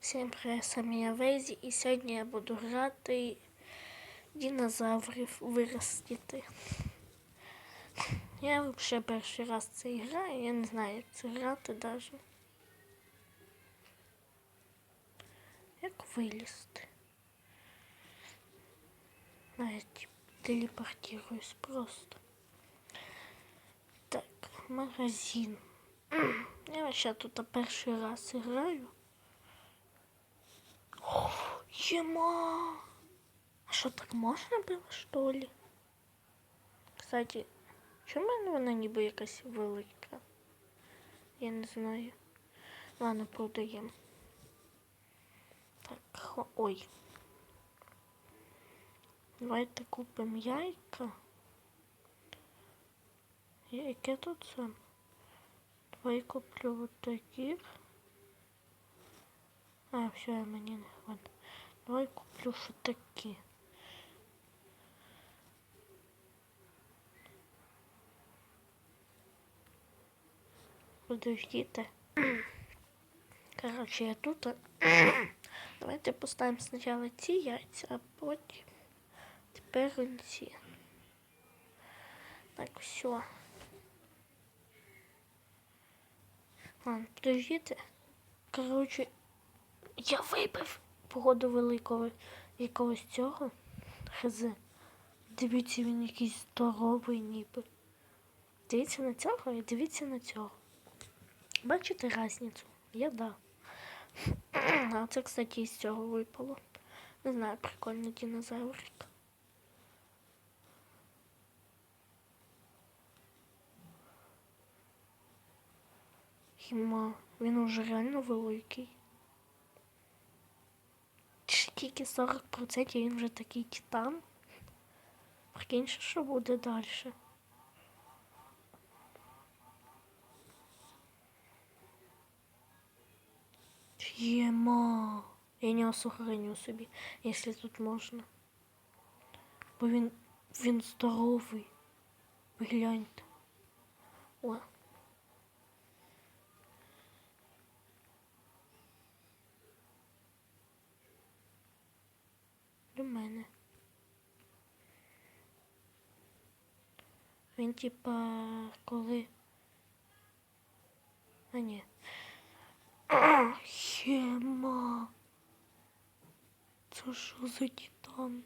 Всім привіт, самі я Вейзі, і сьогодні я буду грати динозаврів виростити. Я взагалі перший раз це граю, я не знаю, як це грати навіть. Як вилізти? Навіть телепортируюсь просто. Так, магазин. Я ще тут перший раз граю. Ема! А що так можна було, що ли? Кстати, чому вона ніби якась велика? Я не знаю. Ладно, продаємо. Так, ой. Давайте купимо яйка. Яке тут сам? Давай куплю вот таких. А, все, мені не хватить. Давай куплю ще такі. Подождите. Короче, я тут. Давайте поставимо спочатку ці яйця, а потім тепер ці. Так, все. Ладно, подождите. Короче, я вибив погоду великого якогось цього. Хз. Дивіться, він якийсь здоровий ніби. Дивіться на цього і дивіться на цього. Бачите різницю? Я да. А це, кстати, із цього випало. Не знаю, прикольний динозаврик. Хіма, він уже реально великий. Тільки 40% він вже такий титан. Прикинь, що буде далі. Єма. Я не сохраню собі, якщо тут можна. Бо він, він здоровий. Гляньте. О. До мене. Він типа коли. А ні. А, Єма. Це що за титан?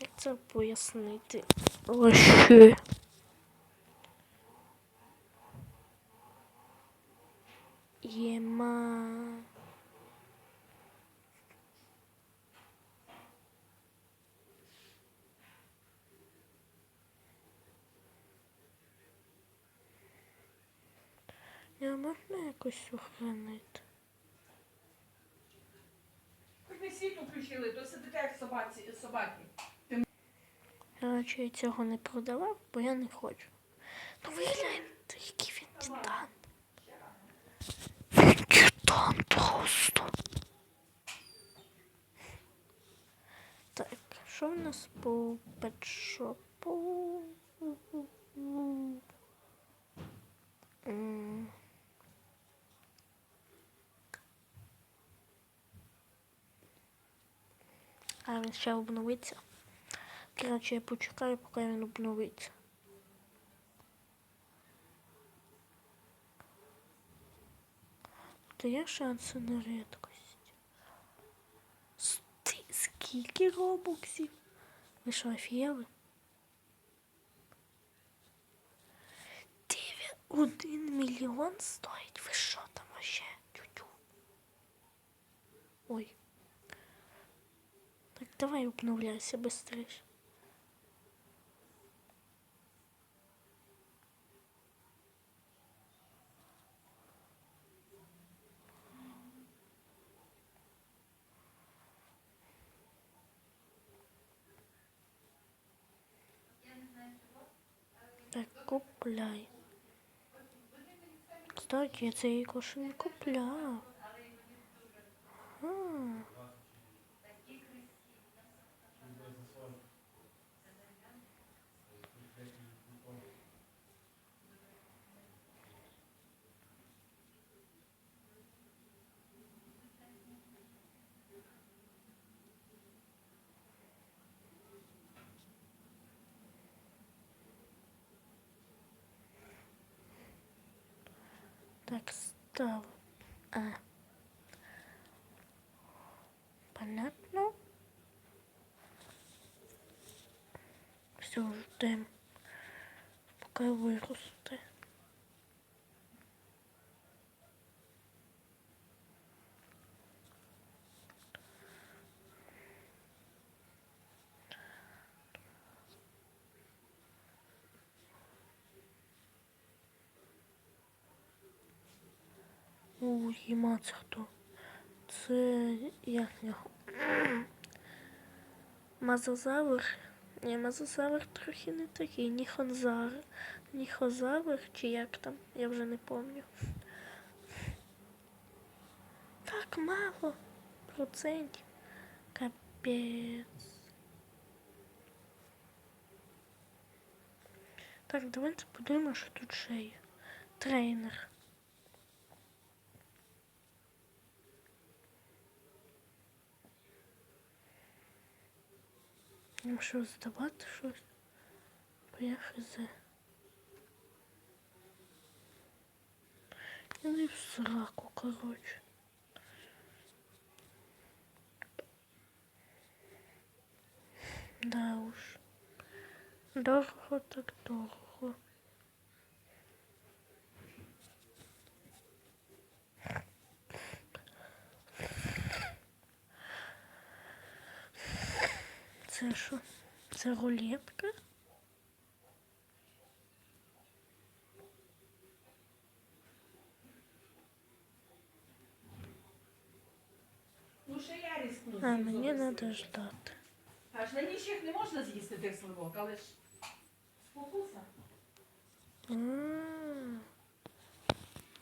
Як це пояснити? Вообще. Єма. Я можна якось сохранити? Хоч не світло включили, то сидите як собаці, собаки. Короче, я цього не продавав, бо я не хочу. Ну ви гляньте, який він титан. Він титан просто. Так, що в нас по петшопу? М. А він ще обновиться. Короче, я почекаю, поки він обновиться. Є шанси на рідкость. Сти, скільки робоксів? Ви що? Дев'ять один мільйон стоїть. Ви що там вообще? Тю-тю. Ой. Давай обновляйся быстрее. Так, купляй. Кстати, я цей кошу не купляв. А. Next stop. Все, ждем. Поки виросте. У, це хто? Це як його? Мазозавр? Ні, мазозавр трохи не такий. Ніхонзар. Ніхозавр чи як там? Я вже не пам'ятаю. Так мало процентів. Капець. Так, давайте подивимося, що тут ще є. Тренер. Ну що, здавати щось? Я хз. Іди в сраку, коротше. Да уж. Дорого так дорого. Це що? Це рулетка? Ну ще я рискну. А, з'їм мені зуби треба свої. ждати. Аж на ніч їх не можна з'їсти тих сливок, але ж спокуса. А.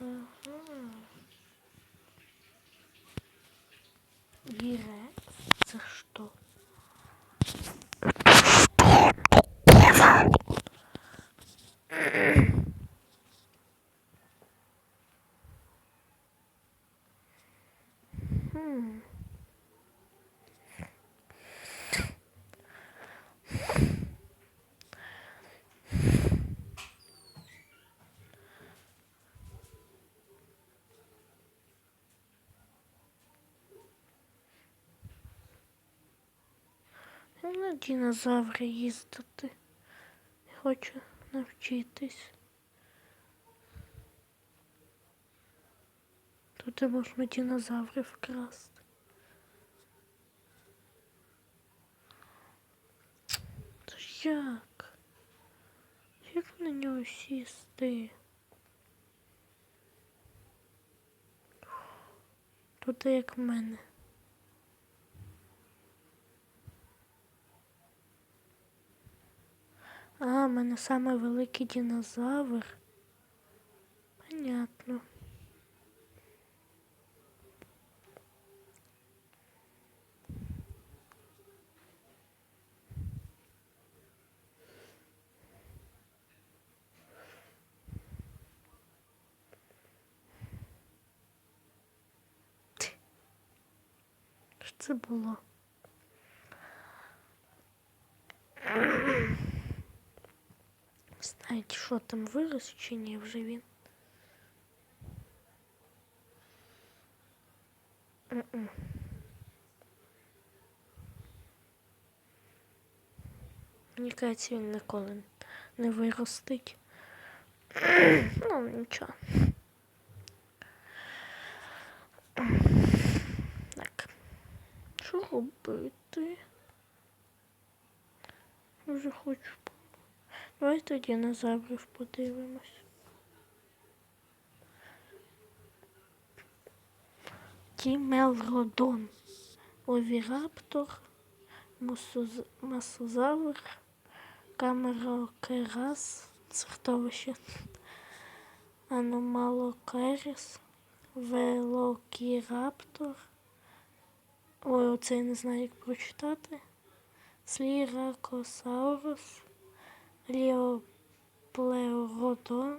Ага. Вірекс? Це що? На динозаври їздити. Хочу навчитись. Тут можна динозаврів вкрасти. Це як? Як на нього сісти? Тут як в мене. А, в мене саме великий динозавр. Понятно. Це було? Знаєте, що там вирос чи ні вже він? М-м. Мені кажеться, він ніколи не виростить. ну, нічого. Так. Що робити? Вже хочу. Давай тоді динозаврів подивимось. Тімелродон, Овіраптор, Масозавр, Камерокерас, хто? Аномалокеріс, Велокіраптор. Ой, оце я не знаю, як прочитати. Сліракосаурус. Ліоплеородон,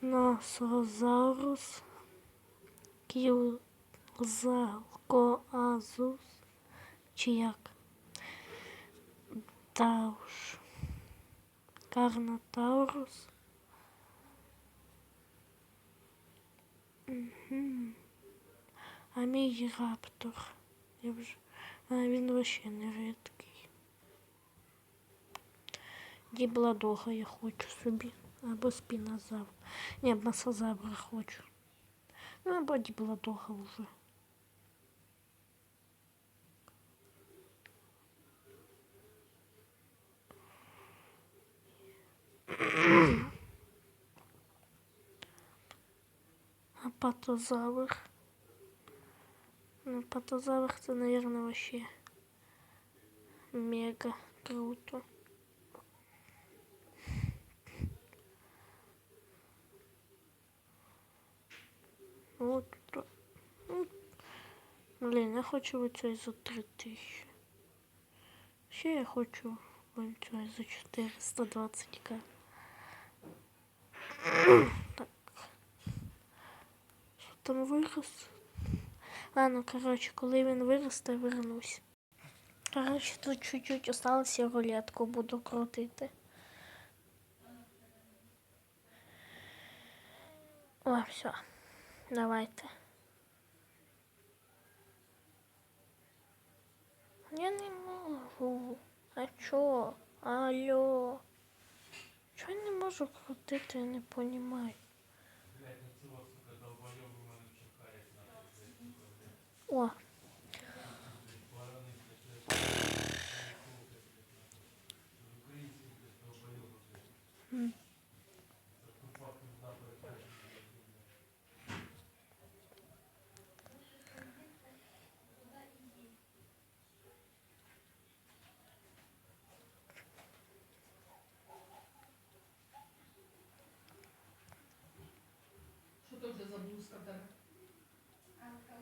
Носозаурус, Кілзалкоазус, чи як? Тауш, Карнотаурус, Мгм. А. Я вже... А він вообще не рідкий. Дібладога я хочу собі. Або спінозавр. Ні, масозавра хочу. Ну, або дібладога вже. А патозавр. Ну, патозавр це, наверное, вообще мега круто. Блін, я хочу оцей за 3000. Ще я хочу оцей за 420к. Так. Що там вирос? Ладно, коротше, коли він виросте, вернусь. Коротше, тут чуть-чуть осталось, я рулетку буду крутити. О, все. Давайте. Я не можу. А чо? Алло. Чого я не можу крутити, я не понимаю. О. М. Що то вже за блузка в тебе?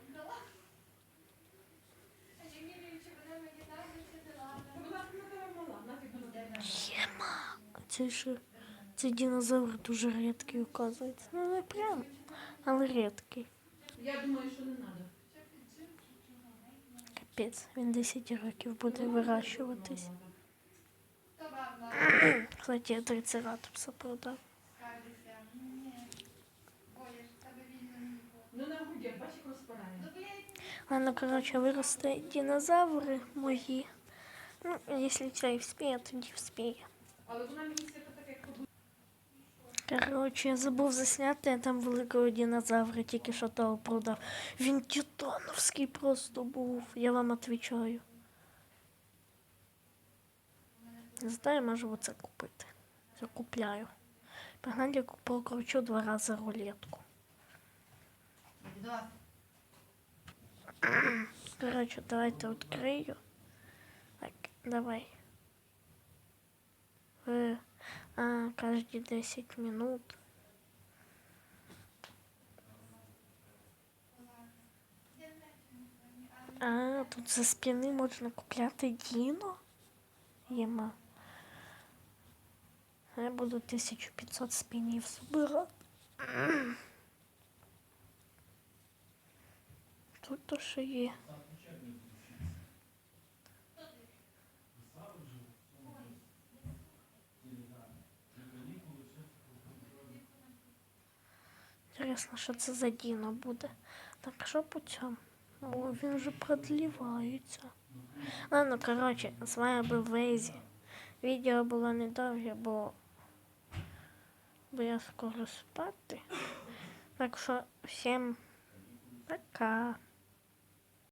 Ну, Вона на тебе мала, нафіг вона тебе. Єма. Це ж цей динозавр дуже рідкий, оказується. Ну не прям, але рідкий. Я думаю, що не треба. Капець, він 10 років буде вирощуватись. Кстати, я трицератопса продав. Ну розпирає. Ладно, короче, виросте динозаври мої. Ну, якщо цей вспіє, тоді вспіє. Короче, я забув засняти, я там великого динозавра тільки що того продав. Він титановський просто був. Я вам відповідаю. Не знаю, можу оце купити. Закупляю. Погнали, покручу два рази рулетку. Короче, давайте відкрию. Так, давай. А, каждые 10 минут. А, тут за спини можна купляти Діно. Єма. Я буду 1500 спінів збирати. Тут то що. Інтересно, що це за Діно буде. Так що цьому? О, він вже продлівається. Ладно, коротше, з вами був Вейзі. Відео було недовге, бо, бо я скоро спати. Так що всім пока.